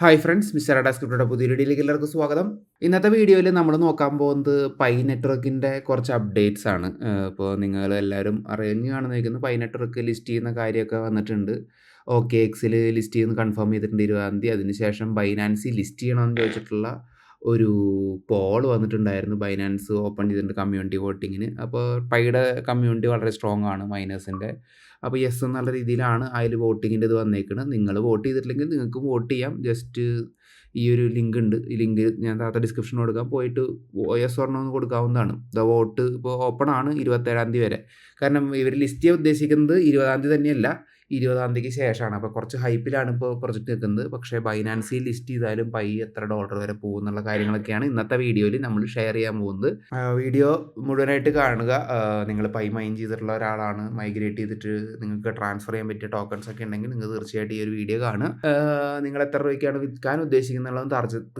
Hi friends mister അഡാ പുതിയ വീഡിയോയിലേക്ക് എല്ലാവർക്കും സ്വാഗതം. ഇന്നത്തെ വീഡിയോയിൽ നമ്മൾ നോക്കാൻ പോകുന്നത് പൈ നെറ്റ്വർക്കിന്റെ കുറച്ച് അപ്ഡേറ്റ്സ് ആണ്. ഇപ്പോൾ നിങ്ങൾ എല്ലാവരും അറിഞ്ഞു കാണുന്നിരിക്കുന്നത് പൈ നെറ്റ്വർക്ക് ലിസ്റ്റ് ചെയ്യുന്ന കാര്യമൊക്കെ വന്നിട്ടുണ്ട്. ഓക്കെ എക്സിൽ ലിസ്റ്റ് ചെയ്യുന്ന കൺഫേം ചെയ്തിട്ടുണ്ട് ഇരുപതാം തീയതി. അതിനുശേഷം ബൈനാൻസി ലിസ്റ്റ് ചെയ്യണമെന്ന് ചോദിച്ചിട്ടുള്ള ഒരു പോൾ വന്നിട്ടുണ്ടായിരുന്നു ബൈനാൻസ് ഓപ്പൺ ചെയ്തിട്ടുണ്ട് കമ്മ്യൂണിറ്റി വോട്ടിങ്ങിന് അപ്പോൾ പൈയുടെ കമ്മ്യൂണിറ്റി വളരെ സ്ട്രോങ് ആണ് മൈനേഴ്സിന്റെ അപ്പോൾ യെസ് എന്നുള്ള രീതിയിലാണ് അതിൽ വോട്ടിങ്ങിന്റെ ഇത് വന്നേക്കുന്നത് നിങ്ങൾ വോട്ട് ചെയ്തിട്ടില്ലെങ്കിൽ നിങ്ങൾക്ക് വോട്ട് ചെയ്യാം. ജസ്റ്റ് ഈ ഒരു ലിങ്ക് ഉണ്ട്. ഈ ലിങ്ക് ഞാൻ താത്ത ഡിസ്ക്രിപ്ഷൻ കൊടുക്കാം. പോയിട്ട് ഓർണോ എന്ന് കൊടുക്കാവുന്നതാണ്. ദ വോട്ട് ഇപ്പോൾ ഓപ്പൺ ആണ് ഇരുപത്തേഴാം തീയതി വരെ. കാരണം ഇവർ ലിസ്റ്റ് ചെയ്യാൻ ഉദ്ദേശിക്കുന്നത് ഇരുപതാം തീയതി തന്നെയല്ല. ഇരുപതാം തീയതിക്ക് ശേഷമാണ്. അപ്പോൾ കുറച്ച് ഹൈപ്പിലാണ് ഇപ്പോൾ പ്രൊജക്റ്റ് നിൽക്കുന്നത്. പക്ഷേ ബൈനാൻസിൽ ലിസ്റ്റ് ചെയ്താലും പൈ എത്ര ഡോളർ വരെ പോകും എന്നുള്ള കാര്യങ്ങളൊക്കെയാണ് ഇന്നത്തെ വീഡിയോയിൽ നമ്മൾ ഷെയർ ചെയ്യാൻ പോകുന്നത്. വീഡിയോ മുഴുവനായിട്ട് കാണുക. നിങ്ങൾ പൈ മൈൻ ചെയ്തിട്ടുള്ള ഒരാളാണ്. മൈഗ്രേറ്റ് ചെയ്തിട്ട് നിങ്ങൾക്ക് ട്രാൻസ്ഫർ ചെയ്യാൻ പറ്റിയ ടോക്കൺസ് ഒക്കെ ഉണ്ടെങ്കിൽ നിങ്ങൾ തീർച്ചയായിട്ടും ഈ ഒരു വീഡിയോ കാണുക. നിങ്ങൾ എത്ര രൂപയ്ക്കാണ് വിൽക്കാൻ ഉദ്ദേശിക്കുന്നുള്ളത്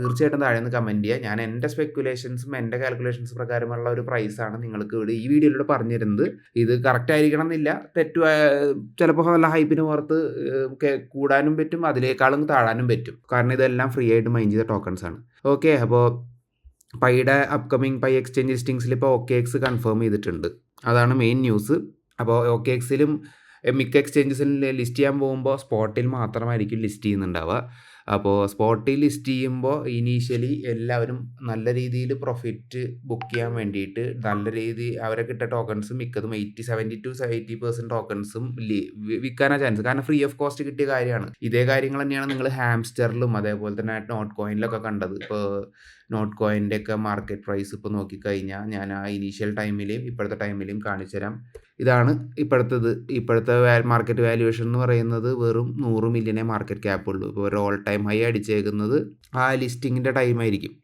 തീർച്ചയായിട്ടും താഴെ നിന്ന് കമന്റ് ചെയ്യുക. ഞാൻ എന്റെ സ്പെക്കുലേഷൻസും എന്റെ കാൽക്കുലേഷൻസ് പ്രകാരമുള്ള ഒരു പ്രൈസാണ് നിങ്ങൾക്ക് ഇവിടെ ഈ വീഡിയോയിലൂടെ പറഞ്ഞു തരുന്നത് ഇത് കറക്റ്റ് ആയിരിക്കണം എന്നില്ല. തെറ്റു ചിലപ്പോൾ നല്ല ഹൈപ്പിന് പുറത്ത് കൂടാനും പറ്റും അതിലേക്കാളും താഴാനും പറ്റും. കാരണം ഇതെല്ലാം ഫ്രീ ആയിട്ട് മൈൻ ചെയ്ത ടോക്കൺസ് ആണ്. ഓക്കെ അപ്പോൾ പൈയുടെ അപ്കമിങ് പൈ എക്സ്ചേഞ്ച് ലിസ്റ്റിങ്സിൽ ഇപ്പോൾ ഓക്കെ എക്സ് കൺഫേം ചെയ്തിട്ടുണ്ട്. അതാണ് മെയിൻ ന്യൂസ് അപ്പോൾ ഓക്കെ എക്സിലും മിക്ക എക്സ്ചേഞ്ചസിൽ ലിസ്റ്റ് ചെയ്യാൻ പോകുമ്പോൾ സ്പോട്ടിൽ മാത്രമായിരിക്കും ലിസ്റ്റ് ചെയ്യുന്നുണ്ടാവുക. അപ്പോൾ സ്പോട്ടിൽ ലിസ്റ്റ് ചെയ്യുമ്പോൾ ഇനീഷ്യലി എല്ലാവരും നല്ല രീതിയിൽ പ്രോഫിറ്റ് ബുക്ക് ചെയ്യാൻ വേണ്ടിയിട്ട് നല്ല രീതി അവരെ കിട്ടിയ ടോക്കൺസ് മിക്കതും eighty seventy to eighty percent ടോക്കൺസും വിൽക്കാനാണ് ചാൻസ് കാരണം ഫ്രീ ഓഫ് കോസ്റ്റ് കിട്ടിയ കാര്യമാണ്. ഇതേ കാര്യങ്ങൾ തന്നെയാണ് നിങ്ങൾ ഹാംസ്റ്ററിലും അതേപോലെ തന്നെ നോട്ട് കോയിനിലൊക്കെ കണ്ടത്. ഇപ്പോൾ നോട്ട് കോയിന്റെ ഒക്കെ മാർക്കറ്റ് പ്രൈസ് ഇപ്പോൾ നോക്കിക്കഴിഞ്ഞാൽ ഞാൻ ആ ഇനീഷ്യൽ ടൈമിലെയും ഇപ്പോഴത്തെ ടൈമിലെയും കാണിച്ചു തരാം ഇതാണ് ഇപ്പോഴത്തത്. ഇപ്പോഴത്തെ മാർക്കറ്റ് വാല്യുവേഷൻ എന്ന് പറയുന്നത് വെറും നൂറ് മില്യനെ മാർക്കറ്റ് ക്യാപ്പ് ഉള്ളൂ. ഇപ്പോൾ ഒരു ഓൾ ടൈം ഹൈ അടിച്ചേക്കുന്നത് ആ ലിസ്റ്റിങ്ങിന്റെ ടൈം ആയിരിക്കും.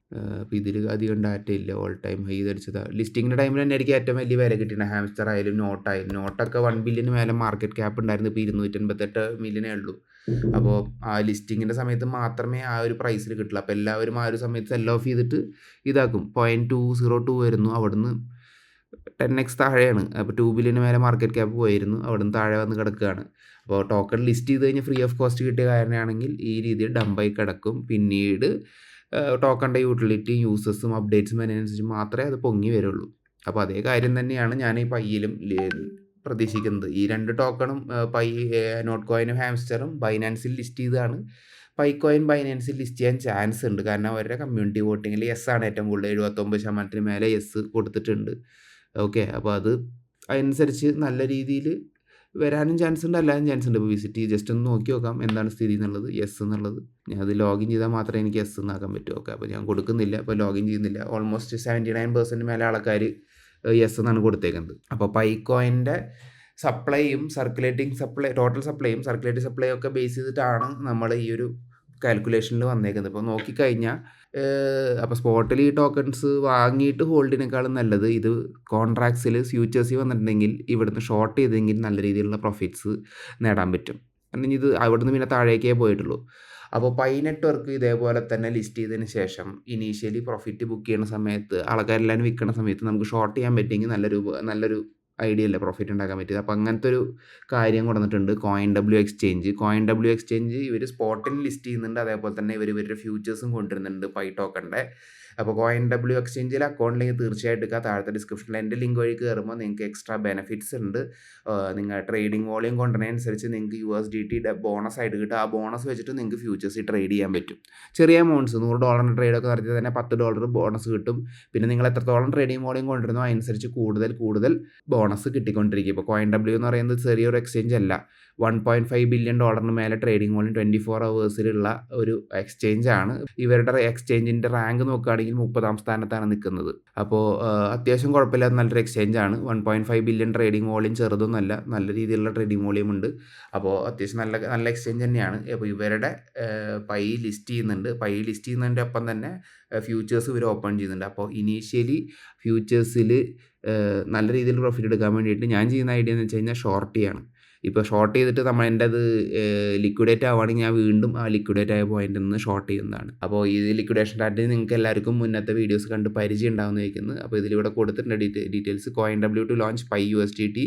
അപ്പോൾ ഇതിൽ അധികം ഡാറ്റ ഇല്ല. ഓൾ ടൈം ഹൈ അടിച്ചത് ലിസ്റ്റിങ്ങിന്റെ ടൈമിൽ തന്നെ ആയിരിക്കും ഏറ്റവും വലിയ വില കിട്ടിയത് ഹാംസ്റ്റർ ആയാലും നോട്ടായാലും നോട്ടൊക്കെ വൺ ബില്യന് മേലെ മാർക്കറ്റ് ക്യാപ്പ് ഉണ്ടായിരുന്നു. ഇപ്പോൾ ഇരുന്നൂറ്റൻപത്തെട്ട് മില്യനേ ഉള്ളൂ. അപ്പോൾ ആ ലിസ്റ്റിങ്ങിന്റെ സമയത്ത് മാത്രമേ ആ ഒരു പ്രൈസിൽ കിട്ടുള്ളൂ. അപ്പോൾ എല്ലാവരും ആ ഒരു സമയത്ത് സെൽ ഓഫ് ചെയ്തിട്ട് ഇതാക്കും. പോയിന്റ് ടു സീറോ ടു വരുന്നു. അവിടുന്ന് ടെൻ എക്സ് താഴെയാണ്. അപ്പോൾ ടു ബില്യന് മേലെ മാർക്കറ്റ് ക്യാപ്പ് പോയിരുന്നു. അവിടുന്ന് താഴെ വന്ന് കിടക്കുകയാണ്. അപ്പോൾ ടോക്കൺ ലിസ്റ്റ് ചെയ്ത് കഴിഞ്ഞാൽ ഫ്രീ ഓഫ് കോസ്റ്റ് കിട്ടിയ കാരണമാണെങ്കിൽ ഈ രീതിയിൽ ഡംബായി കിടക്കും. പിന്നീട് ടോക്കണിന്റെ യൂട്ടിലിറ്റി യൂസസും അപ്ഡേറ്റ്സും അതിനനുസരിച്ച് മാത്രമേ അത് പൊങ്ങി വരുള്ളൂ. അപ്പോൾ അതേ കാര്യം തന്നെയാണ് ഞാൻ ഈ പയ്യിലും പ്രതീക്ഷിക്കുന്നത്. ഈ രണ്ട് ടോക്കണും പൈ നോട്ട് കോയിനും ഹാംസ്റ്ററും ബൈനാൻസിൽ ലിസ്റ്റ് ചെയ്തതാണ്. പൈ കോയിൻ ബൈനാൻസിൽ ലിസ്റ്റ് ചെയ്യാൻ ചാൻസ് ഉണ്ട്. കാരണം അവരുടെ കമ്മ്യൂണിറ്റി വോട്ടിങ്ങിൽ യെസ് ആണ് ഏറ്റവും കൂടുതൽ. എഴുപത്തൊമ്പത് ശതമാനത്തിന് മേലെ യെസ് കൊടുത്തിട്ടുണ്ട്. ഓക്കെ അപ്പോൾ അത് അതനുസരിച്ച് നല്ല രീതിയിൽ വരാനും ചാൻസ് ഉണ്ട് അല്ലാതെ ചാൻസ് ഉണ്ട് ഇപ്പോൾ വിസിറ്റ് ജസ്റ്റ് ഒന്ന് നോക്കി നോക്കാം എന്താണ് സ്ഥിതി എന്നുള്ളത്. യെസ് എന്നുള്ളത്. ഞാൻ അത് ലോഗിൻ ചെയ്താൽ മാത്രമേ എനിക്ക് യെസ് എന്നാക്കാൻ പറ്റൂ. ഓക്കെ അപ്പോൾ ഞാൻ കൊടുക്കുന്നില്ല. അപ്പോൾ ലോഗിൻ ചെയ്യുന്നില്ല. ഓൾമോസ്റ്റ് സെവന്റി നയൻ പെർസെന്റ് മേലെ ആൾക്കാർ യെസ് എന്നാണ് കൊടുത്തേക്കുന്നത്. അപ്പോൾ പൈക്കോയിന്റെ സപ്ലൈയും സർക്കുലേറ്റിംഗ് സപ്ലൈ ടോട്ടൽ സപ്ലൈയും സർക്കുലേറ്റിംഗ് സപ്ലൈയും ഒക്കെ ബേസ് ചെയ്തിട്ടാണ് നമ്മൾ ഈ ഒരു കാൽക്കുലേഷനിൽ വന്നേക്കുന്നത്. ഇപ്പോൾ നോക്കിക്കഴിഞ്ഞാൽ അപ്പോൾ സ്പോട്ടിൽ ഈ ടോക്കൺസ് വാങ്ങിയിട്ട് ഹോൾഡിനേക്കാളും നല്ലത് ഇത് കോൺട്രാക്ട്സിൽ ഫ്യൂച്ചേഴ്സിൽ വന്നിട്ടുണ്ടെങ്കിൽ ഇവിടുന്ന് ഷോർട്ട് ചെയ്തെങ്കിൽ നല്ല രീതിയിലുള്ള പ്രോഫിറ്റ്സ് നേടാൻ പറ്റും. അല്ലെങ്കിൽ ഇത് അവിടുന്ന് പിന്നെ താഴേക്കേ പോയിട്ടുള്ളൂ. അപ്പോൾ പൈ നെറ്റ്വർക്ക് ഇതേപോലെ തന്നെ ലിസ്റ്റ് ചെയ്തതിന് ശേഷം ഇനീഷ്യലി പ്രോഫിറ്റ് ബുക്ക് ചെയ്യുന്ന സമയത്ത് ആൾക്കാരെല്ലാം വിൽക്കുന്ന സമയത്ത് നമുക്ക് ഷോർട്ട് ചെയ്യാൻ പറ്റിയെങ്കിൽ നല്ലൊരു നല്ലൊരു ഐഡിയ അല്ലേ പ്രോഫിറ്റ് ഉണ്ടാക്കാൻ പറ്റിയത്. അപ്പോൾ അങ്ങനത്തെ ഒരു കാര്യം കൊടുത്തിട്ടുണ്ട് coin W exchange coin W exchange ഇവർ സ്പോട്ടിൽ ലിസ്റ്റ് ചെയ്യുന്നുണ്ട്. അതേപോലെ തന്നെ ഇവർ ഇവരുടെ ഫ്യൂച്ചേഴ്സും കൊണ്ടുവരുന്നുണ്ട് പൈ ടോക്കണിന്റെ അപ്പോൾ കോയിൻ ഡബ്ല്യു എക്സ്ചേഞ്ചിൽ അക്കൗണ്ട് ലിങ്ക് തീർച്ചയായിട്ടും എടുക്കുക താഴത്തെ ഡിസ്ക്രിപ്ഷനിൽ എന്റെ ലിങ്ക് വഴി കയറുമ്പോൾ നിങ്ങൾക്ക് എക്സ്ട്രാ ബെനിഫിറ്റ്സ് ഉണ്ട്. നിങ്ങൾ ട്രേഡിംഗ് വോളിയം കൊണ്ടുവരുന്നതനുസരിച്ച് നിങ്ങൾക്ക് U S D T bonus ആയിട്ട് കിട്ടും. ആ ബോണസ് വെച്ചിട്ട് നിങ്ങൾക്ക് ഫ്യൂച്ചേഴ്സ് ട്രേഡ് ചെയ്യാൻ പറ്റും. ചെറിയ എമൗണ്ട്സ് നൂറ് ഡോളറിന്റെ ട്രേഡൊക്കെ നടത്തിയാൽ തന്നെ പത്ത് ഡോളർ ബോണസ് കിട്ടും. പിന്നെ നിങ്ങൾ എത്രത്തോളം ട്രേഡിംഗ് വോളിയം കൊണ്ടുവരുന്നോ അതനുസരിച്ച് കൂടുതൽ കൂടുതൽ ബോണസ് കിട്ടിക്കൊണ്ടിരിക്കും. ഇപ്പോൾ കോയിൻ ഡബ്ല്യു എന്ന് പറയുന്നത് ചെറിയൊരു എക്സ്ചേഞ്ച് അല്ല. വൺ പോയിന്റ് ഫൈവ് ബില്യൺ ഡോളറിന് മേലെ ട്രേഡിംഗ് വോളിയം ട്വന്റി ഫോർ അവേഴ്സിലുള്ള ഒരു എക്സ്ചേഞ്ച് ആണ്. ഇവരുടെ എക്സ്ചേഞ്ചിന്റെ റാങ്ക് നോക്കുകയാണെങ്കിൽ മുപ്പതാം സ്ഥാനത്താണ് നിൽക്കുന്നത്. അപ്പോൾ അത്യാവശ്യം കുഴപ്പമില്ലാത്ത നല്ലൊരു എക്സ്ചേഞ്ച് ആണ്. One point five billion trading volume ചെറുതൊന്നുമല്ല നല്ല രീതിയിലുള്ള ട്രേഡിംഗ് വോളിയം ഉണ്ട്. അപ്പോൾ അത്യാവശ്യം നല്ല നല്ല എക്സ്ചേഞ്ച് തന്നെയാണ്. അപ്പോൾ ഇവരുടെ പൈ ലിസ്റ്റ് ചെയ്യുന്നുണ്ട്. പൈ ലിസ്റ്റ് ചെയ്യുന്നതിന്റെ ഒപ്പം തന്നെ ഫ്യൂച്ചേഴ്സ് ഇവർ ഓപ്പൺ ചെയ്യുന്നുണ്ട്. അപ്പോൾ ഇനീഷ്യലി ഫ്യൂച്ചേഴ്സിൽ നല്ല രീതിയിൽ പ്രോഫിറ്റ് എടുക്കാൻ വേണ്ടിയിട്ട് ഞാൻ ചെയ്യുന്ന ഐഡിയ എന്ന് വെച്ച് കഴിഞ്ഞാൽ ഷോർട്ട് ചെയ്യാണ് ഇപ്പോൾ ഷോർട്ട് ചെയ്തിട്ട് നമ്മൾ എന്റെ അത് ലിക്വിഡേറ്റ് ആവുകയാണെങ്കിൽ ഞാൻ വീണ്ടും ആ ലിക്വിഡേറ്റ് ആയ പോയിന്റിൽ നിന്ന് ഷോർട്ട് ചെയ്യുന്നതാണ്. അപ്പോൾ ഈ ലിക്വിഡേഷൻ സ്ട്രാറ്റജി നിങ്ങൾക്ക് എല്ലാവർക്കും മുന്നത്തെ വീഡിയോസ് കണ്ട് പരിചയം ഉണ്ടാവുന്ന വയ്ക്കുന്നത് അപ്പോൾ ഇതിലൂടെ കൊടുത്തിട്ടുണ്ട് details coin W to launch Pi U S T T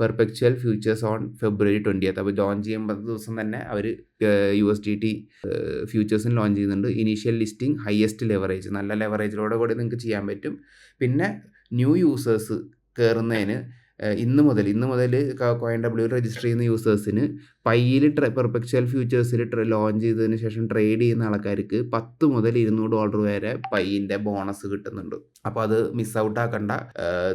perpetual futures on February twentieth അപ്പോൾ ലോഞ്ച് ചെയ്യുമ്പോൾ ദിവസം തന്നെ അവർ യു എസ് ടി ടി ഫ്യൂച്ചേഴ്സിന് ലോഞ്ച് ചെയ്യുന്നുണ്ട്. ഇനീഷ്യൽ ലിസ്റ്റിംഗ് ഹയസ്റ്റ് ലെവറേജ് നല്ല ലെവറേജിലൂടെ കൂടി നിങ്ങൾക്ക് ചെയ്യാൻ പറ്റും. പിന്നെ ന്യൂ യൂസേഴ്സ് കയറുന്നതിന് ഇന്ന് മുതൽ ഇന്ന് മുതൽ കോയിൻ ഡബ്ല്യൂ രജിസ്റ്റർ ചെയ്യുന്ന യൂസേഴ്സിന് പയ്യിൽ ട്രെ പെർപെക്ച്വൽ ഫ്യൂച്ചേഴ്സിൽ ലോഞ്ച് ചെയ്തതിന് ശേഷം ട്രേഡ് ചെയ്യുന്ന ആൾക്കാർക്ക് പത്ത് മുതൽ ഇരുന്നൂറ് ഡോളർ വരെ പയ്യിന്റെ ബോണസ് കിട്ടുന്നുണ്ട്. അപ്പോൾ അത് മിസ് ഔട്ട് ആക്കണ്ട.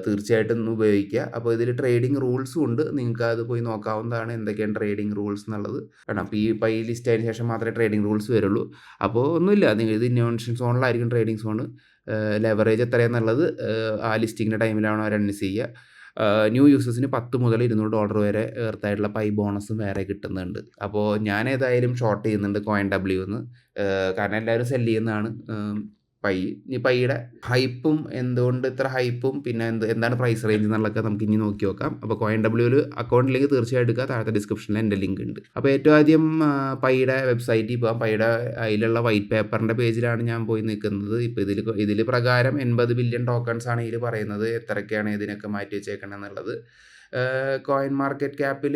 തീർച്ചയായിട്ടും ഉപയോഗിക്കുക. അപ്പോൾ ഇതിൽ ട്രേഡിംഗ് റൂൾസും ഉണ്ട്. നിങ്ങൾക്ക് അത് പോയി നോക്കാവുന്നതാണ് എന്തൊക്കെയാണ് ട്രേഡിംഗ് റൂൾസ് എന്നുള്ളത്. കാരണം അപ്പോൾ ഈ പൈ ലിസ്റ്റ് ആയതിനു ശേഷം മാത്രമേ ട്രേഡിംഗ് റൂൾസ് വരുള്ളൂ. അപ്പോൾ ഒന്നുമില്ല. നിങ്ങൾ ഇത് ഇന്നോവേഷൻ സോണിലായിരിക്കും ട്രേഡിംഗ് സോൺ ലെവറേജ് എത്രയാണെന്നുള്ളത് ആ ലിസ്റ്റിങ്ങിന്റെ ടൈമിലാണോ അവർ അനൗൺസ് ചെയ്യുക ന്യൂ യൂസേഴ്സിന് പത്ത് മുതൽ ഇരുന്നൂറ് ഡോളർ വരെ എർത്തായിട്ടുള്ള പൈ ബോണസും വേറെ കിട്ടുന്നുണ്ട്. അപ്പോൾ ഞാൻ ഏതായാലും ഷോർട്ട് ചെയ്യുന്നുണ്ട് കോയിൻ ഡബ്ല്യു എന്ന് കാരണം എല്ലാവരും സെല്ല് ചെയ്യുന്നതാണ്. പൈ ഇനി പൈയുടെ ഹൈപ്പും എന്തുകൊണ്ട് ഇത്ര ഹൈപ്പും പിന്നെ എന്ത് എന്താണ് പ്രൈസ് റേഞ്ച് എന്നുള്ളതൊക്കെ നമുക്ക് ഇനി നോക്കി നോക്കാം. അപ്പോൾ കോയിൻ ഡബ്ല്യൂവിൽ അക്കൗണ്ട് ലിങ്ക് തീർച്ചയായും എടുക്കുക താഴത്തെ ഡിസ്ക്രിപ്ഷനിൽ എന്റെ ലിങ്ക് ഉണ്ട് അപ്പോൾ ഏറ്റവും ആദ്യം പൈയുടെ വെബ്സൈറ്റിൽ പോകാം പൈയുടെ അതിലുള്ള വൈറ്റ് പേപ്പറിന്റെ പേജിലാണ് ഞാൻ പോയി നിൽക്കുന്നത് ഇപ്പോൾ ഇതിൽ ഇതിൽ പ്രകാരം എൺപത് ബില്യൺ ടോക്കൺസ് ആണ് ഇതിൽ പറയുന്നത്. എത്രയൊക്കെയാണ് ഇതിനൊക്കെ മാറ്റി വെച്ചേക്കണം എന്നുള്ളത്. കോയിൻ മാർക്കറ്റ് ക്യാപ്പിൽ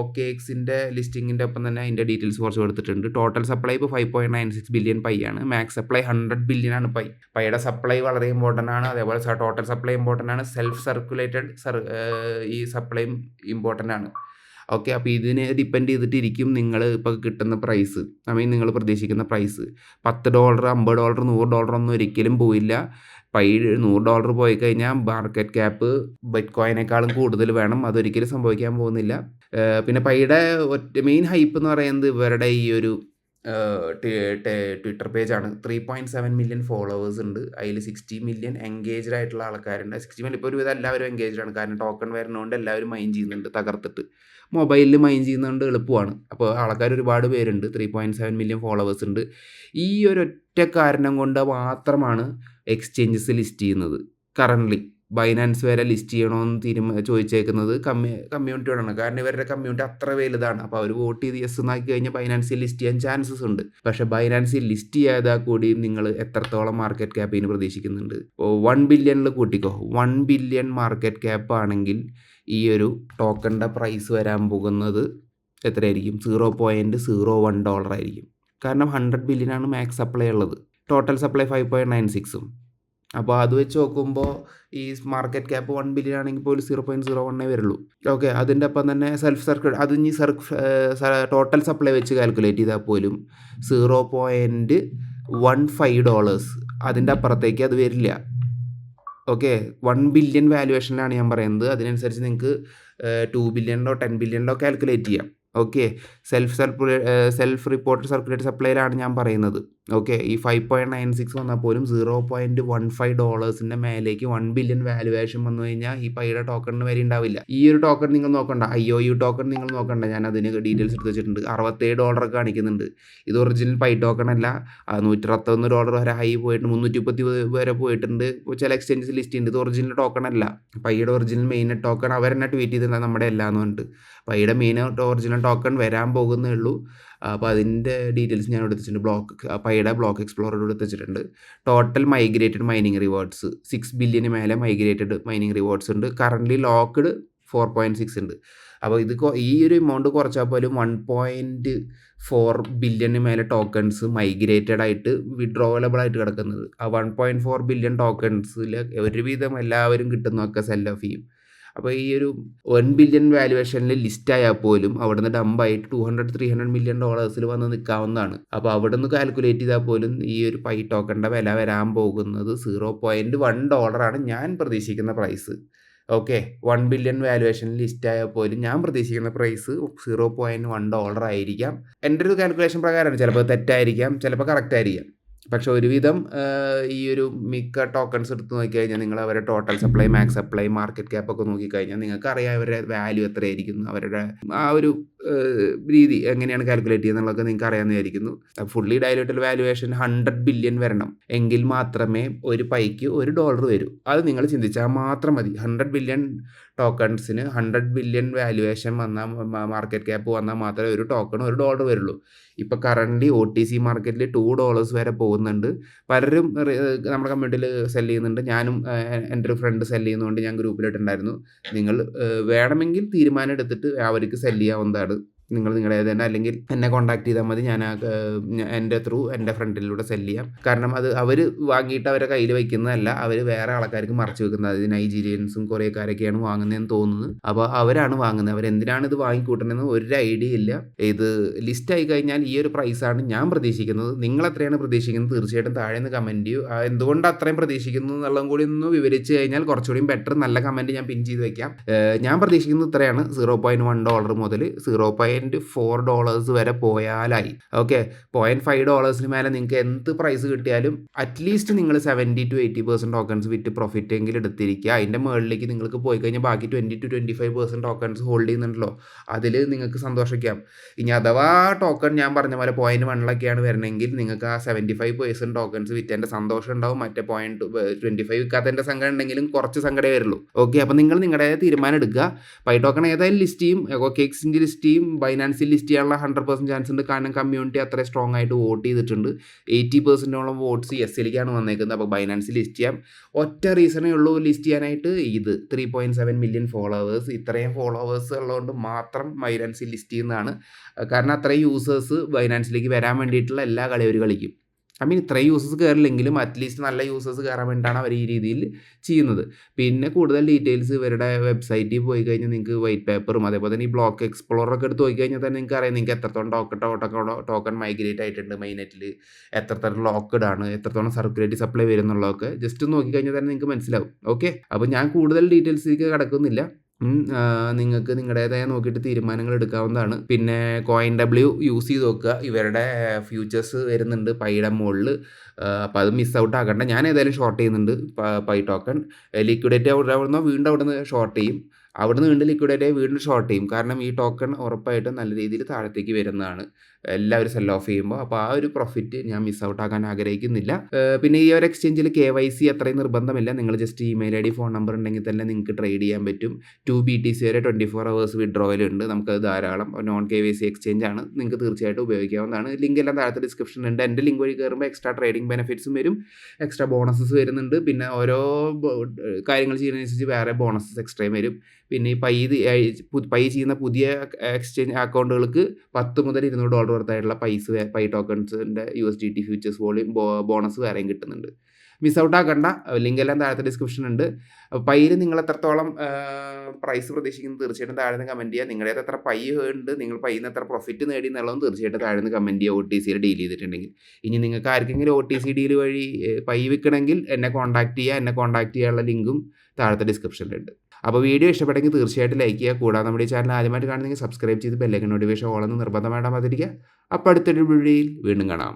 ഓക്കെ എക്സിന്റെ ലിസ്റ്റിങ്ങിന്റെ ഒപ്പം തന്നെ അതിന്റെ ഡീറ്റെയിൽസ് കുറച്ച് കൊടുത്തിട്ടുണ്ട്. ടോട്ടൽ സപ്ലൈ ഇപ്പോൾ five point nine six billion Pi ആണ്. മാക്സ് സപ്ലൈ ഹൺഡ്രഡ് ബില്യൺ ആണ് പൈ പൈയുടെ സപ്ലൈ വളരെ ഇമ്പോർട്ടന്റ് ആണ്. അതേപോലെ ടോട്ടൽ സപ്ലൈ ഇമ്പോർട്ടന്റ് ആണ്. സെൽഫ് സർക്കുലേറ്റഡ് സർ ഈ സപ്ലൈയും ഇമ്പോർട്ടന്റ് ആണ്. ഓക്കെ അപ്പോൾ ഇതിനെ ഡിപ്പെൻഡ് ചെയ്തിട്ടിരിക്കും നിങ്ങൾ ഇപ്പോൾ കിട്ടുന്ന പ്രൈസ് ഐ മീൻ നിങ്ങൾ പ്രതീക്ഷിക്കുന്ന പ്രൈസ് പത്ത് ഡോളർ അമ്പത് ഡോളർ നൂറ് ഡോളർ ഒന്നും ഒരിക്കലും പോയില്ല. പൈ നൂറ് ഡോളർ പോയി കഴിഞ്ഞാൽ മാർക്കറ്റ് ക്യാപ്പ് ബിറ്റ് കോയിനേക്കാളും കൂടുതൽ വേണം. അതൊരിക്കലും സംഭവിക്കാൻ പോകുന്നില്ല. പിന്നെ പൈയുടെ മെയിൻ ഹൈപ്പ് എന്ന് പറയുന്നത് ഇവരുടെ ഈ ഒരു Twitter പേജാണ് three point seven million followers ഉണ്ട്. അതിൽ സിക്സ്റ്റി മില്യൺ എൻഗേജ്ഡ് ആയിട്ടുള്ള ആൾക്കാരുണ്ട്. സിക്സ്റ്റി മില്യൺ ഇപ്പോൾ ഒരുവിധം എല്ലാവരും എൻഗേജ്ഡ് ആണ്. കാരണം ടോക്കൺ വരുന്നതുകൊണ്ട് എല്ലാവരും മൈൻഡ് ചെയ്യുന്നുണ്ട് തകർത്തിട്ട്. മൊബൈലിൽ മൈൻഡ് ചെയ്യുന്നതുകൊണ്ട് എളുപ്പമാണ്. അപ്പോൾ ആൾക്കാർ ഒരുപാട് പേരുണ്ട്. Three point seven million followers ഉണ്ട്. ഈ ഒരു ഒറ്റ കാരണം കൊണ്ട് മാത്രമാണ് എക്സ്ചേഞ്ചസ് ലിസ്റ്റ് ചെയ്യുന്നത്. കറന്റ്ലി ബൈനാൻസ് വരെ ലിസ്റ്റ് ചെയ്യണമെന്ന് തീരുമാ ചോദിച്ചേക്കുന്നത് കമ്മ്യൂ കമ്മ്യൂണിറ്റിയോടാണ് കാരണം ഇവരുടെ കമ്മ്യൂണിറ്റി അത്ര വലുതാണ്. അപ്പോൾ അവർ വോട്ട് ചെയ്ത് യെസ് എന്നാക്കി കഴിഞ്ഞാൽ ബൈനാൻസിൽ ലിസ്റ്റ് ചെയ്യാൻ ചാൻസസ് ഉണ്ട്. പക്ഷേ ബൈനാൻസിൽ ലിസ്റ്റ് ചെയ്താൽ കൂടിയും നിങ്ങൾ എത്രത്തോളം മാർക്കറ്റ് ക്യാപ്പിന് പ്രതീക്ഷിക്കുന്നുണ്ട്? വൺ ബില്യണിൽ കൂട്ടിക്കോ. വൺ ബില്യൺ മാർക്കറ്റ് ക്യാപ്പ് ആണെങ്കിൽ ഈ ഒരു ടോക്കണിന്റെ പ്രൈസ് വരാൻ പോകുന്നത് എത്രയായിരിക്കും? Zero point zero one dollar ആയിരിക്കും. കാരണം ഹൺഡ്രഡ് ആണ് മാക്സ് സപ്ലൈ ഉള്ളത്. Total supply five point nine സിക്സും അപ്പോൾ അത് വെച്ച് നോക്കുമ്പോൾ ഈ മാർക്കറ്റ് ക്യാപ്പ് വൺ ബില്യൺ ആണെങ്കിൽ പോലും സീറോ പോയിന്റ് സീറോ വണ്ണേ വരുള്ളൂ. ഓക്കെ അതിന്റെ ഒപ്പം തന്നെ സെൽഫ് സർക്കിൾ അത് ഇനി ടോട്ടൽ സപ്ലൈ വെച്ച് കാൽക്കുലേറ്റ് ചെയ്താൽ പോലും zero point one five dollars അതിന്റെ അപ്പുറത്തേക്ക് അത് വരില്ല. ഓക്കെ വൺ ബില്യൺ വാല്യുവേഷനിലാണ് ഞാൻ പറയുന്നത്. അതിനനുസരിച്ച് നിങ്ങൾക്ക് ടു ബില്യണിലോ ടെൻ ബില്യണിലോ കാൽക്കുലേറ്റ് ചെയ്യാം. Okay self circula self reported circulate സപ്ലൈയിലാണ് ഞാൻ പറയുന്നത്. ഓക്കെ ഈ ഫൈവ് പോയിന്റ് നയൻ സിക്സ് വന്നാൽ പോലും സീറോ പോയിന്റ് വൺ ഫൈവ് ഡോളേഴ്സിന്റെ മേലേക്ക് വൺ ബില്യൺ വാലുവേഷൻ വന്നു കഴിഞ്ഞാൽ ഈ പൈയുടെ ടോക്കണിന് വരെ ഉണ്ടാവില്ല. ഈ ഒരു ടോക്കൺ നിങ്ങൾ നോക്കണ്ട. ഐ ഒ യു ടോക്കൺ നിങ്ങൾ നോക്കണ്ട. ഞാൻ അതിന് ഡീറ്റെയിൽസ് എടുത്ത് വെച്ചിട്ടുണ്ട്. അറുപത്തേഴ് ഡോളർ കാണിക്കുന്നുണ്ട്. ഇത് ഒറിജിനൽ പൈ ടോക്കൺ അല്ല. നൂറ്റി അറുപത്തൊന്ന് ഡോളർ വരെ ഹൈ പോയിട്ട് മുന്നൂറ്റി മുപ്പത്തി വരെ പോയിട്ടുണ്ട്. ചില എക്സ്ചേഞ്ചസ് ലിസ്റ്റ് ഉണ്ട്. ഇത് ഒറിജിനൽ ടോക്കൺ അല്ല. പൈയുടെ ഒറിജിനൽ മെയിൻ ടോക്കൺ അവരെന്നെ ട്വീറ്റ് ചെയ്തിട്ടുണ്ട് നമ്മുടെ എല്ലാന്ന് പറഞ്ഞിട്ട്. പൈയുടെ മെയിൻ ഒറിജിനൽ ടോക്കൺ വരാൻ പോകുന്നേ ഉള്ളൂ. അപ്പോൾ അതിന്റെ ഡീറ്റെയിൽസ് ഞാൻ ഇവിടെ ബ്ലോക്ക് പൈഡ ബ്ലോക്ക് എക്സ്പ്ലോറർ ഇവിടെ വെച്ചിട്ടുണ്ട്. Total migrated mining rewards. Six ബില്യന് മേലെ മൈഗ്രേറ്റഡ് മൈനിങ് റിവാർഡ്സ് ഉണ്ട്. Currently locked four point six ഉണ്ട്. അപ്പോൾ ഇത് ഈ ഒരു എമൗണ്ട് കുറച്ചാൽ പോലും വൺ പോയിന്റ് ഫോർ ബില്യന് മേലെ ടോക്കൺസ് മൈഗ്രേറ്റഡ് ആയിട്ട് വിഡ്രോവലബിൾ ആയിട്ട് കിടക്കുന്നത്. ആ വൺ പോയിന്റ് ഫോർ ബില്യൺ ടോക്കൺസിൽ ഒരുവിധം എല്ലാവരും കിട്ടുന്നതൊക്കെ സെൽ ഓഫ് അപ്പോൾ ഈ ഒരു വൺ ബില്യൺ വാല്യുവേഷനിൽ ലിസ്റ്റ് ആയാൽ പോലും അവിടുന്ന് ഡംപായിട്ട് two hundred three hundred million ഡോളേഴ്സിൽ വന്ന് നിൽക്കാവുന്നതാണ് അപ്പോൾ അവിടെ നിന്ന് കാൽക്കുലേറ്റ് ചെയ്താൽ പോലും ഈ ഒരു പൈ ടോക്കണിന്റെ വില വരാൻ പോകുന്നത് സീറോ പോയിന്റ് വൺ ഡോളറാണ് ഞാൻ പ്രതീക്ഷിക്കുന്ന പ്രൈസ് ഓക്കെ വൺ ബില്യൺ വാലുവേഷനിൽ ലിസ്റ്റ് ആയാൽ പോലും ഞാൻ പ്രതീക്ഷിക്കുന്ന price zero point one dollar ആയിരിക്കാം. എന്റെ ഒരു കാൽക്കുലേഷൻ പ്രകാരമാണ്. ചിലപ്പോൾ തെറ്റായിരിക്കാം ചിലപ്പോൾ കറക്റ്റ് ആയിരിക്കാം. പക്ഷെ ഒരുവിധം ഈ ഒരു മിക്ക ടോക്കൺസ് എടുത്ത് നോക്കിക്കഴിഞ്ഞാൽ നിങ്ങൾ അവരുടെ total supply, max supply, market cap ഒക്കെ നിങ്ങൾക്ക് അറിയാം അവരുടെ വാല്യൂ എത്രയായിരിക്കും. അവരുടെ ആ ഒരു രീതി എങ്ങനെയാണ് കാൽക്കുലേറ്റ് ചെയ്യുന്നതൊക്കെ നിങ്ങൾക്ക് അറിയാമെന്ന് വിചാരിക്കുന്നു. ഫുള്ളി ഡൈല്യൂട്ടഡ് വാല്യുവേഷൻ 100 ബില്യൺ വരണം. എങ്കിൽ മാത്രമേ ഒരു പൈക്ക് ഒരു ഡോളർ വരൂ. അത് നിങ്ങൾ ചിന്തിച്ചാൽ മാത്രം മതി. 100 ബില്യൺ ടോക്കൺസിന് 100 ബില്യൺ വാല്യുവേഷൻ വന്നാൽ മാർക്കറ്റ് ക്യാപ്പ് വന്നാൽ മാത്രമേ ഒരു ടോക്കൺ ഒരു ഡോളർ വരുള്ളൂ. ഇപ്പോൾ ടി സി മാർക്കറ്റിൽ ടു ഡോളേഴ്സ് വരെ പോകുന്നുണ്ട്. പലരും നമ്മുടെ കമ്മ്യൂണിറ്റിയിൽ സെൽ ചെയ്യുന്നുണ്ട്. ഞാനും എന്റെ ഒരു ഫ്രണ്ട് സെൽ ചെയ്യുന്നതുകൊണ്ട് ഞാൻ ഗ്രൂപ്പിലിട്ടുണ്ടായിരുന്നു. നിങ്ങൾ വേണമെങ്കിൽ തീരുമാനം എടുത്തിട്ട് അവർക്ക് സെൽ ചെയ്യാവുന്നതാണ്. നിങ്ങൾ നിങ്ങളുടേത് തന്നെ അല്ലെങ്കിൽ എന്നെ കോൺടാക്ട് ചെയ്താൽ മതി. ഞാൻ എന്റെ ത്രൂ എന്റെ ഫ്രണ്ടിലൂടെ സെൽ ചെയ്യാം. കാരണം അത് അവർ വാങ്ങിയിട്ട് അവരെ കയ്യിൽ വയ്ക്കുന്നതല്ല. അവർ വേറെ ആൾക്കാർക്ക് മറച്ച് വെക്കുന്നത്. അത് നൈജീരിയൻസും കൊറിയക്കാരൊക്കെയാണ് വാങ്ങുന്നതെന്ന് തോന്നുന്നത് അപ്പോൾ അവരാണ് വാങ്ങുന്നത്. അവരെന്തിനാണ് ഇത് വാങ്ങിക്കൂട്ടണമെന്ന് ഒരു ഐഡിയ ഇല്ല. ഇത് ലിസ്റ്റ് ആയി കഴിഞ്ഞാൽ ഈ ഒരു പ്രൈസാണ് ഞാൻ പ്രതീക്ഷിക്കുന്നത്. നിങ്ങൾ എത്രയാണ് പ്രതീക്ഷിക്കുന്നത് തീർച്ചയായിട്ടും താഴെ നിന്ന് കമന്റ് ചെയ്യൂ. എന്തുകൊണ്ട് അത്രയും പ്രതീക്ഷിക്കുന്നു എന്നുള്ളതും കൂടി ഒന്ന് വിവരിച്ച് കഴിഞ്ഞാൽ കുറച്ചുകൂടി ബെറ്റർ നല്ല കമന്റ് ഞാൻ പിൻ ചെയ്ത് വയ്ക്കാം ഞാൻ പ്രതീക്ഷിക്കുന്നത് ഇത്രയാണ്. $0.1 മുതൽ $0.4 വരെ പോയാലായി. ഓക്കെ. $0.5 മേലെ നിങ്ങൾക്ക് എന്ത് പ്രൈസ് കിട്ടിയാലും അറ്റ്ലീസ്റ്റ് നിങ്ങൾ 70-80% ടോക്കൺസ് വിറ്റ് പ്രോഫിറ്റ് എങ്കിലും എടുത്തിരിക്കുക. അതിന്റെ മുകളിലേക്ക് നിങ്ങൾക്ക് പോയി കഴിഞ്ഞാൽ ബാക്കി 20-25% ടോക്കൺസ് ഹോൾഡ് ചെയ്യുന്നുണ്ടല്ലോ. അതിൽ നിങ്ങൾക്ക് സന്തോഷിക്കാം. ഇനി അഥവാ ടോക്കൺ ഞാൻ പറഞ്ഞ പോലെ 0.1ലൊക്കെയാണ് വരണമെങ്കിൽ നിങ്ങൾക്ക് ആ 75% ടോക്കൺസ് വിറ്റേന്റെ സന്തോഷം ഉണ്ടാവും. മറ്റേ പോയിന്റ് 25 വിൽക്കാത്തതിന്റെ സങ്കടം ഉണ്ടെങ്കിലും കുറച്ച് സങ്കടമേ വരുള്ളൂ. ഓക്കെ. അപ്പോൾ നിങ്ങൾ നിങ്ങളുടെ തീരുമാനം എടുക്കുക. പൈ ടോക്കൺ ഏതായാലും ലിസ്റ്റ് ചെയ്യും. ഓക്കെ എക്സ്ചേഞ്ച് ലിസ്റ്റ് ചെയ്യും. ബൈനാൻസിൽ ലിസ്റ്റ് ചെയ്യാനുള്ള 100% ചാൻസ് ഉണ്ട്. കാരണം കമ്മ്യൂണിറ്റി അത്ര സ്ട്രോങ് ആയിട്ട് വോട്ട് ചെയ്തിട്ടുണ്ട്. എയ്റ്റി പെർസെന്റോളം വോട്ട്സ് എസ് എലിക്കാണ് വന്നേക്കുന്നത്. അപ്പോൾ ബൈനാൻസിൽ ലിസ്റ്റ് ചെയ്യാം. ഒറ്റ റീസണേ ഉള്ളൂ ലിസ്റ്റ് ചെയ്യാനായിട്ട് ഇത് 3.7 മില്യൺ ഫോളോവേഴ്സ്. ഇത്രയും ഫോളോവേഴ്സ് ഉള്ളതുകൊണ്ട് മാത്രം ബൈനാൻസിൽ ലിസ്റ്റ് ചെയ്യുന്നതാണ്. കാരണം അത്രയും യൂസേഴ്സ് ബൈനാൻസിലേക്ക് വരാൻ വേണ്ടിയിട്ടുള്ള എല്ലാ കളി കളിക്കും. ഐ മീൻ ഇത്രയും യൂസേഴ്സ് കയറില്ലെങ്കിലും അറ്റ്ലീസ്റ്റ് നല്ല യൂസേഴ്സ് കയറാൻ വേണ്ടിയിട്ടാണ് അവർ ഈ രീതിയിൽ ചെയ്യുന്നത്. പിന്നെ കൂടുതൽ ഡീറ്റെയിൽസ് ഇവരുടെ വെബ്സൈറ്റിൽ പോയി കഴിഞ്ഞാൽ നിങ്ങൾക്ക് വൈറ്റ് പേപ്പറും അതേപോലെ തന്നെ ഈ ബ്ലോക്ക് എക്സ്പ്ലോറൊക്കെ എടുത്ത് പോയി നോക്കിക്കഴിഞ്ഞാൽ തന്നെ നിങ്ങൾക്ക് അറിയാം നിങ്ങൾക്ക് എത്രത്തോളം ടോക്കൺ ടോക്കൺ ടോക്കൺ മൈഗ്രേറ്റ് ആയിട്ടുണ്ട് മെയിൻനെറ്റിൽ. എത്രത്തോളം ലോക്ക്ഡ് ആണ്. എത്രത്തോളം സർക്കുലേറ്റ് സപ്ലൈ വരുന്നുള്ളതൊക്കെ ജസ്റ്റ് നോക്കി കഴിഞ്ഞാൽ തന്നെ നിങ്ങൾക്ക് മനസ്സിലാവും. ഓക്കെ. അപ്പോൾ ഞാൻ കൂടുതൽ ഡീറ്റെയിൽസിലേക്ക് കടക്കുന്നില്ല. നിങ്ങൾക്ക് നിങ്ങളുടേതായ നോക്കിയിട്ട് തീരുമാനങ്ങൾ എടുക്കാവുന്നതാണ്. പിന്നെ കോയിൻ ഡബ്ല്യു യൂസ് ചെയ്ത് നോക്കുക. ഇവരുടെ ഫ്യൂച്ചേഴ്സ് വരുന്നുണ്ട് പൈയുടെ മുകളിൽ. അപ്പം അപ്പോൾ അത് മിസ് ഔട്ട് ആക്കണ്ട. ഞാൻ ഏതായാലും ഷോർട്ട് ചെയ്യുന്നുണ്ട് പൈ ടോക്കൺ. ലിക്വിഡേറ്റ് അവിടെ അവിടുന്ന് വീണ്ടും അവിടുന്ന് ഷോർട്ട് ചെയ്യും. അവിടുന്ന് വീണ്ടും ലിക്വിഡേറ്റ് വീണ്ടും ഷോർട്ട് ചെയ്യും. കാരണം ഈ ടോക്കൺ ഉറപ്പായിട്ടും നല്ല രീതിയിൽ താഴത്തേക്ക് വരുന്നതാണ്. എല്ലാവരും സെൽ ഓഫ് ചെയ്യുമ്പോൾ. അപ്പോൾ ആ ഒരു പ്രോഫിറ്റ് ഞാൻ മിസ് ഔട്ട് ആക്കാൻ ആഗ്രഹിക്കുന്നില്ല. പിന്നെ ഈ ഒരു എക്സ്ചേഞ്ചിൽ കെ വൈ സി അത്രയും നിർബന്ധമില്ല. നിങ്ങൾ just email I D phone number ഉണ്ടെങ്കിൽ തന്നെ നിങ്ങൾക്ക് ട്രേഡ് ചെയ്യാൻ പറ്റും. ടു ബി ടി സി വരെ 24 ഹവേഴ്സ് വിഡ്രോയൽ ഉണ്ട്. നമുക്ക് ധാരാളം non K Y C exchange ആണ്. നിങ്ങൾക്ക് തീർച്ചയായിട്ടും ഉപയോഗിക്കാവുന്നതാണ്. ലിങ്ക് എല്ലാം താഴത്തെ ഡിസ്ക്രിപ്ഷൻ ഉണ്ട്. എന്റെ ലിങ്ക് വഴി കയറുമ്പോൾ എക്സ്ട്രാ ട്രേഡിംഗ് ബെനിഫിറ്റ്സും വരും. എക്സ്ട്രാ ബോണസസ് വരുന്നുണ്ട്. പിന്നെ ഓരോ കാര്യങ്ങൾ ചെയ്യുന്നതിനനുസരിച്ച് വേറെ ബോണസസ് എക്സ്ട്രയും വരും. പിന്നെ ഈ പൈ പൈ ചെയ്യുന്ന പുതിയ എക്സ്ചേഞ്ച് അക്കൗണ്ടുകൾക്ക് 10 മുതൽ $200 വർത്തായിട്ടുള്ള പൈസ Pi ടോക്കൺസിന്റെ U S D T futures volume bonus വേറെയും കിട്ടുന്നുണ്ട്. മിസ് ഔട്ട് ആക്കണ്ട. ലിങ്ക് എല്ലാം താഴത്തെ ഡിസ്ക്രിപ്ഷൻ ഉണ്ട്. പൈയിൽ നിങ്ങൾ എത്രത്തോളം പ്രൈസ് പ്രതീക്ഷിക്കുന്നത് തീർച്ചയായിട്ടും താഴെ നിന്ന് കമന്റ് ചെയ്യുക. നിങ്ങളുടെ എത്ര പൈ ഉണ്ട്. നിങ്ങൾ പൈയിൽ നിന്ന് എത്ര പ്രോഫിറ്റ് നേടി എന്നുള്ളതും തീർച്ചയായിട്ടും താഴെ നിന്ന് കമന്റ് ചെയ്യുക ഒടിസിയിൽ ഡീൽ ചെയ്തിട്ടുണ്ടെങ്കിൽ. ഇനി നിങ്ങൾക്ക് ആർക്കെങ്കിലും ഒ ടി സി ഡീൽ വഴി പൈ വിൽക്കണമെങ്കിൽ എന്നെ കോൺടാക്ട് ചെയ്യുക. എന്നെ കോൺടാക്ട് ചെയ്യാനുള്ള ലിങ്കും താഴത്തെ ഡിസ്ക്രിപ്ഷനിലുണ്ട്. അപ്പോൾ വീഡിയോ ഇഷ്ടപ്പെട്ടെങ്കിൽ തീർച്ചയായിട്ടും ലൈക്ക് ചെയ്യുക. കൂടാതെ നമ്മുടെ ചാനൽ ആദ്യമായിട്ട് കാണുന്നെങ്കിൽ സബ്സ്ക്രൈബ് ചെയ്ത് ബെല്ലൈക്കൻ നോട്ടിഫിക്കേഷൻ ഓൺ എന്ന് നിർബന്ധമായിട്ട് മതിരിക്കുക അപ്പോൾ അടുത്തൊരു വീഡിയോയിൽ വീണ്ടും കാണാം.